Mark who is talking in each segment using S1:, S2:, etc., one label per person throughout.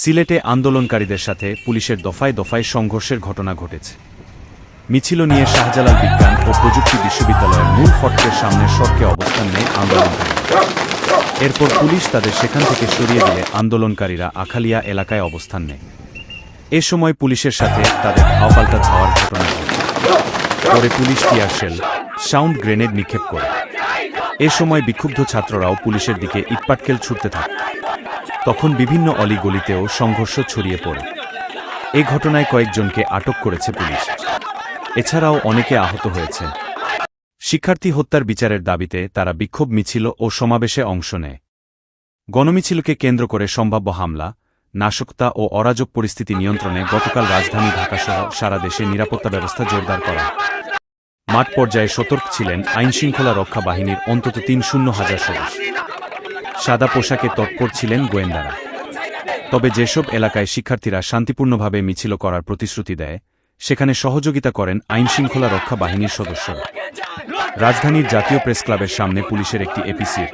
S1: সিলেটে আন্দোলনকারীদের সাথে পুলিশের দফায় দফায় সংঘর্ষের ঘটনা ঘটেছে। মিছিল নিয়ে শাহজালাল বিজ্ঞান ও প্রযুক্তি বিশ্ববিদ্যালয়ের মূল ফটকের সামনে সড়কে অবস্থান নেয় আন্দোলনকারীরা এরপর পুলিশ তাদের সেখান থেকে সরিয়ে দিলে আন্দোলনকারীরা আখালিয়া এলাকায় অবস্থান নেয়। এ সময় পুলিশের সাথে তাদের ধাওপাল্টা ধাওয়ার ঘটনা ঘটে। পরে police tear shell sound grenade নিক্ষেপ করে। এ সময় বিক্ষুব্ধ ছাত্ররাও পুলিশের দিকে ইটপাটকেল ছুটতে থাকে তখন বিভিন্ন অলিগলিতেও সংঘর্ষ ছড়িয়ে পড়ে। এ ঘটনায় কয়েকজনকে আটক করেছে পুলিশ। এছাড়াও অনেকে আহত হয়েছে। শিক্ষার্থী হত্যার বিচারের দাবিতে তারা বিক্ষোভ মিছিল ও সমাবেশে অংশ নেয়। গণমিছিলকে কেন্দ্র করে সম্ভাব্য হামলা, নাশকতা ও অরাজক পরিস্থিতি নিয়ন্ত্রণে গতকাল রাজধানী ঢাকাসহ সারা দেশে নিরাপত্তা ব্যবস্থা জোরদার করা মাঠ পর্যায়ে সতর্ক ছিলেন আইনশৃঙ্খলা রক্ষা বাহিনীর অন্তত তিন শূন্য হাজার সদস্য। সাদা পোশাকে তৎপর ছিলেন গোয়েন্দারা। তবে যেসব এলাকায় শিক্ষার্থীরা শান্তিপূর্ণভাবে মিছিল করার প্রতিশ্রুতি দেয়, সেখানে সহযোগিতা করেন আইনশৃঙ্খলা রক্ষা বাহিনীর সদস্যরা। রাজধানীর জাতীয় প্রেস ক্লাবের সামনে পুলিশের একটি এপিসির,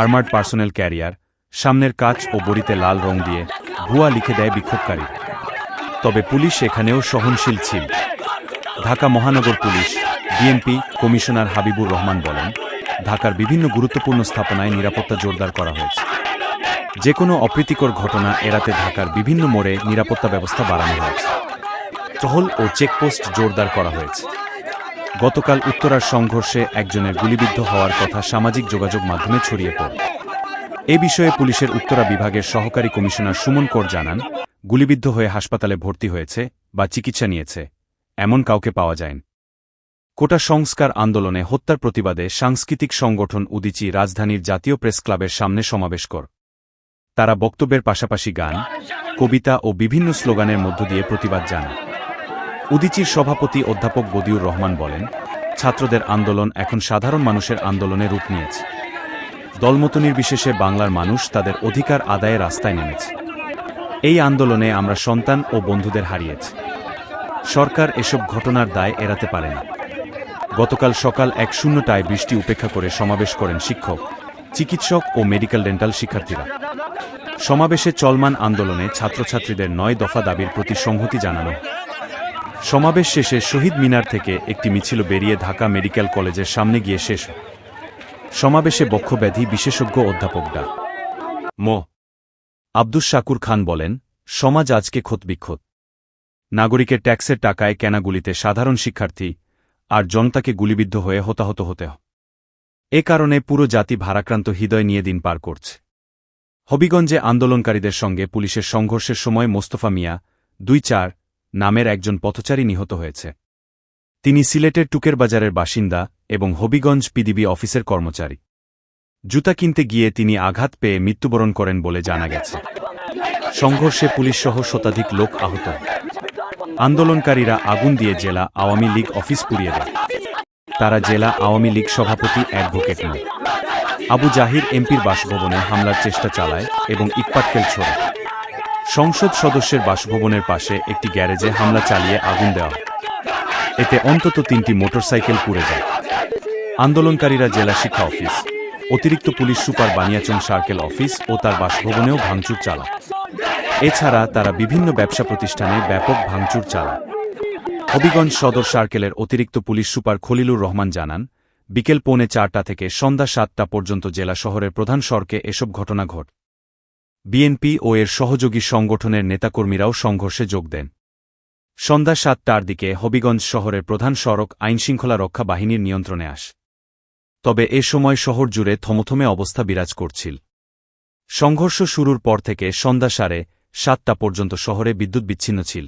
S1: আর্মার্ড পার্সোনেল ক্যারিয়ার, সামনের কাচ ও বড়িতে লাল রং দিয়ে ভুয়া লিখে দেয় বিক্ষোভকারী তবে পুলিশ এখানেও সহনশীল ছিল। ঢাকা মহানগর police, BNP commissioner Habibur Rahman বলেন ঢাকার বিভিন্ন গুরুত্বপূর্ণ স্থাপনায় নিরাপত্তা জোরদার করা হয়েছে। যে কোনো অপ্রীতিকর ঘটনা এড়াতে ঢাকার বিভিন্ন মোড়ে নিরাপত্তা ব্যবস্থা বাড়ানো হয়েছে। টহল ও চেকপোস্ট জোরদার করা হয়েছে। গতকাল উত্তরার সংঘর্ষে একজনের গুলিবিদ্ধ হওয়ার কথা সামাজিক যোগাযোগ মাধ্যমে ছড়িয়ে পড়ে। এ বিষয়ে পুলিশের উত্তরা বিভাগের সহকারী কমিশনার সুমন কর জানান, গুলিবিদ্ধ হয়ে হাসপাতালে ভর্তি হয়েছে বা চিকিৎসা নিয়েছে, এমন কাউকে পাওয়া যায়নি। কোটা সংস্কার আন্দোলনে হত্যার প্রতিবাদে সাংস্কৃতিক সংগঠন উদিচি রাজধানীর জাতীয় প্রেস ক্লাবের সামনে সমাবেশ কর। তারা বক্তব্যের পাশাপাশি গান, কবিতা ও বিভিন্ন স্লোগানের মধ্য দিয়ে প্রতিবাদ জানায়। উদিচির সভাপতি অধ্যাপক বদিউর রহমান বলেন, ছাত্রদের আন্দোলন এখন সাধারণ মানুষের আন্দোলনে রূপ নিয়েছে। দলমত নির্বিশেষে বাংলার মানুষ তাদের অধিকার আদায়ে রাস্তায় নেমেছে। এই আন্দোলনে আমরা সন্তান ও বন্ধুদের হারিয়েছি। সরকার এসব ঘটনার দায় এড়াতে পারে না। গতকাল সকাল এক শূন্যটায় বৃষ্টি উপেক্ষা করে সমাবেশ করেন শিক্ষক, চিকিৎসক ও মেডিকেল ডেন্টাল শিক্ষার্থীরা। সমাবেশে চলমান আন্দোলনে ছাত্রছাত্রীদের নয় দফা দাবির প্রতি সংহতি জানানো। সমাবেশ শেষে শহীদ মিনার থেকে একটি মিছিল বেরিয়ে ঢাকা মেডিকেল কলেজের সামনে গিয়ে শেষ। সমাবেশে বক্ষব্যাধি বিশেষজ্ঞ অধ্যাপক ডা। মো. আব্দুস শাকুর খান বলেন, সমাজ আজকে ক্ষতবিক্ষত নাগরিকের ট্যাক্সের টাকায় কেনাগুলিতে সাধারণ শিক্ষার্থী আর জনতাকে গুলিবিদ্ধ হয়ে হতাহত হতে এ কারণে পুরো জাতি ভারাক্রান্ত হৃদয় নিয়ে দিন পার করছে। হবিগঞ্জে আন্দোলনকারীদের সঙ্গে পুলিশের সংঘর্ষের সময় মোস্তফা মিয়া দুই চার নামের একজন পথচারী নিহত হয়েছে। তিনি সিলেটের টুকের বাজারের বাসিন্দা এবং হবিগঞ্জ পিডিবি অফিসের কর্মচারী। জুতা কিনতে গিয়ে তিনি আঘাত পেয়ে মৃত্যুবরণ করেন বলে জানা গেছে। সংঘর্ষে পুলিশসহ শতাধিক লোক আহত। আন্দোলনকারীরা আগুন দিয়ে জেলা আওয়ামী লীগ অফিস পুড়িয়ে দেয়। তারা জেলা আওয়ামী লীগ সভাপতি অ্যাডভোকেট নয়। আবু জাহির এমপির বাসভবনে হামলার চেষ্টা চালায় এবং ইটপাটকেল ছোড়ে। সংসদ সদস্যের বাসভবনের পাশে একটি গ্যারেজে হামলা চালিয়ে আগুন দেওয়া। এতে অন্তত তিনটি মোটরসাইকেল পুড়ে যায়। আন্দোলনকারীরা জেলা শিক্ষা অফিস, অতিরিক্ত police super Baniachong circle office ও তার বাসভবনেও ভাঙচুর চালায়। এছাড়া তারা বিভিন্ন ব্যবসা প্রতিষ্ঠানে ব্যাপক ভাঙচুর চালায়। হবিগঞ্জ সদর সার্কেলের অতিরিক্ত পুলিশ সুপার খলিলুর রহমান জানান, বিকেল পৌনে চারটা থেকে সন্ধ্যা সাতটা পর্যন্ত জেলা শহরের প্রধান সড়কে এসব ঘটনা ঘট। বিএনপি ও এর সহযোগী সংগঠনের নেতাকর্মীরাও সংঘর্ষে যোগ দেন। সন্ধ্যা সাতটার দিকে হবিগঞ্জ শহরের প্রধান সড়ক আইনশৃঙ্খলা রক্ষা বাহিনীর নিয়ন্ত্রণে আস। তবে এ সময় শহর জুড়ে থমথমে অবস্থা বিরাজ করছিল। সংঘর্ষ শুরুর পর থেকে সন্ধ্যা সাড়ে সাতটা পর্যন্ত শহরে বিদ্যুৎ বিচ্ছিন্ন ছিল।